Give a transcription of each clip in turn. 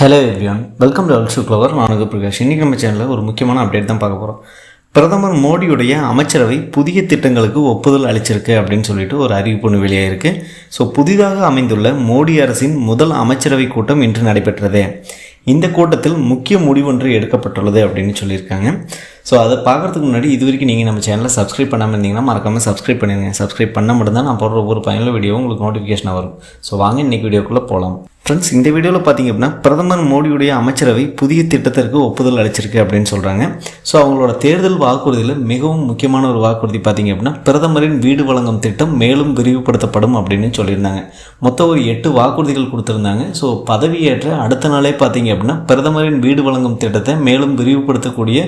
Hello everyone welcome to அல்ஷு clever நானுக்கு பிரகாஷ். இன்றைக்கி நம்ம சேனலில் ஒரு முக்கியமான அப்டேட் தான் பார்க்க போகிறோம் பிரதமர் மோடியுடைய அமைச்சரவை புதிய திட்டங்களுக்கு ஒப்புதல் அளிச்சிருக்கு அப்படின்னு சொல்லிட்டு ஒரு அறிவிப்பு ஒன்று வெளியாயிருக்கு. ஸோ புதிதாக அமைந்துள்ள மோடி அரசின் முதல் அமைச்சரவை கூட்டம் இன்று நடைபெற்றது. இந்த கூட்டத்தில் முக்கிய முடிவொன்று எடுக்கப்பட்டுள்ளது அப்படின்னு சொல்லியிருக்காங்க. ஸோ அதை பார்க்குறதுக்கு முன்னாடி இது வரைக்கும் நீங்கள் நம்ம சேனலை சப்ஸ்கிரைப் பண்ணாமல் இருந்தீங்கன்னா மறக்காமல் சப்ஸ்கிரைப் பண்ணிடுங்க சப்ஸ்கிரைப் பண்ண மட்டும்தான் நான் போடுற ஒவ்வொரு பயனுள்ள வீடியோ உங்களுக்கு நோட்டிஃபிகேஷன் வரும். ஸோ வாங்க இன்றைக்கி வீடியோக்குள்ளே போகலாம் ஃப்ரெண்ட்ஸ் இந்த வீடியோவில் பார்த்தீங்க அப்படின்னா பிரதமர் மோடியுடைய அமைச்சரவை புதிய திட்டத்திற்கு ஒப்புதல் அளிச்சிருக்கு அப்படின்னு சொல்கிறாங்க ஸோ அவங்களோட தேர்தல் வாக்குறுதியில் மிகவும் முக்கியமான ஒரு வாக்குறுதி பார்த்தீங்க அப்படின்னா பிரதமரின் வீடு வழங்கும் திட்டம் மேலும் விரிவுபடுத்தப்படும் அப்படின்னு சொல்லியிருந்தாங்க. மொத்தம் ஒரு எட்டு வாக்குறுதிகள் கொடுத்துருந்தாங்க. ஸோ பதவியேற்ற அடுத்த நாளே பார்த்தீங்க அப்படின்னா பிரதமரின் வீடு வழங்கும் திட்டத்தை மேலும் விரிவுபடுத்தக்கூடிய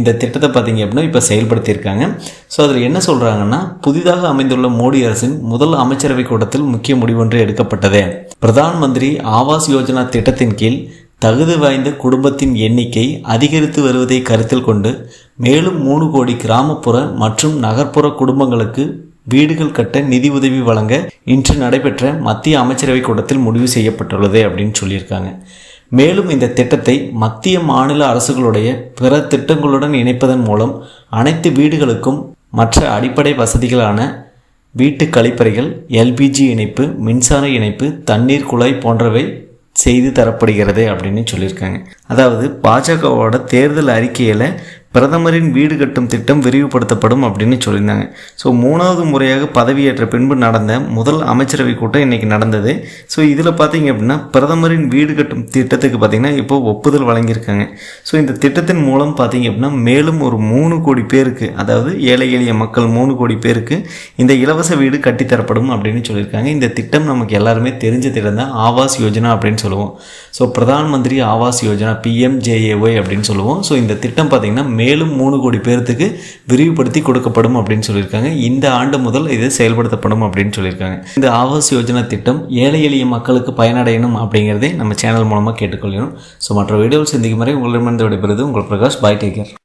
இந்த திட்டத்தை பார்த்தீங்க அப்படின்னா இப்போ செயல்படுத்தியிருக்காங்க. ஸோ அதில் என்ன சொல்கிறாங்கன்னா புதிதாக அமைந்துள்ள மோடி அரசின் முதல் அமைச்சரவை கூட்டத்தில் முக்கிய முடிவொன்று எடுக்கப்பட்டது. பிரதான் மந்திரி ஆவாஸ் யோஜனா திட்டத்தின் கீழ் தகுதி வாய்ந்த குடும்பத்தின் எண்ணிக்கை அதிகரித்து வருவதை கருத்தில் கொண்டு மேலும் மூணு கோடி கிராமப்புற மற்றும் நகர்ப்புற குடும்பங்களுக்கு வீடுகள் கட்ட நிதி உதவி வழங்க இன்று நடைபெற்ற மத்திய அமைச்சரவை கூட்டத்தில் முடிவு செய்யப்பட்டுள்ளது அப்படின்னு சொல்லியிருக்காங்க. மேலும் இந்த திட்டத்தை மத்திய மாநில அரசுகளுடைய பிற திட்டங்களுடன் இணைப்பதன் மூலம் அனைத்து வீடுகளுக்கும் மற்ற அடிப்படை வசதிகளான வீட்டு கழிப்பறைகள் எல்பிஜி இணைப்பு மின்சார இணைப்பு தண்ணீர் குழாய் போன்றவை செய்து தரப்படுகிறது அப்படின்னு சொல்லியிருக்காங்க. அதாவது பாஜகவோட தேர்தல் அறிக்கையில் பிரதமரின் வீடு கட்டும் திட்டம் விரிவுபடுத்தப்படும் அப்படின்னு சொல்லியிருந்தாங்க. ஸோ மூணாவது முறையாக பதவியேற்ற பின்பு நடந்த முதல் அமைச்சரவை கூட்டம் இன்றைக்கி நடந்தது. ஸோ இதில் பார்த்தீங்க அப்படின்னா பிரதமரின் வீடு கட்டும் திட்டத்துக்கு பார்த்திங்கன்னா இப்போ ஒப்புதல் வழங்கியிருக்காங்க. ஸோ இந்த திட்டத்தின் மூலம் பார்த்தீங்க அப்படின்னா மேலும் ஒரு மூணு கோடி பேருக்கு அதாவது ஏழை எளிய மக்கள் மூணு கோடி பேருக்கு இந்த இலவச வீடு கட்டித்தரப்படும் அப்படின்னு சொல்லியிருக்காங்க. இந்த திட்டம் நமக்கு எல்லாருமே தெரிஞ்ச திட்டம் தான் ஆவாஸ் யோஜனா அப்படின்னு சொல்லுவோம். ஸோ பிரதான் மந்திரி ஆவாஸ் யோஜனா பிஎம்ஜேஏஒய் அப்படின்னு சொல்லுவோம். ஸோ இந்த திட்டம் பார்த்திங்கன்னா மேலும் மூணு கோடி பேர்த்துக்கு விரிவுபடுத்தி கொடுக்கப்படும் அப்படின்னு சொல்லியிருக்காங்க. இந்த ஆண்டு முதல் இது செயல்படுத்தப்படும் அப்படின்னு சொல்லியிருக்காங்க. இந்த ஆவாஸ் யோஜனா திட்டம் ஏழை எளிய மக்களுக்கு பயனடையணும் அப்படிங்கிறதே நம்ம சேனல் மூலமாக கேட்டுக்கொள்ளணும் ஸோ மற்ற வீடியோவில் சந்திக்கும் வரை உங்களிடமிருந்து விடைபெறுது உங்கள் பிரகாஷ். பாய் டேக்கர்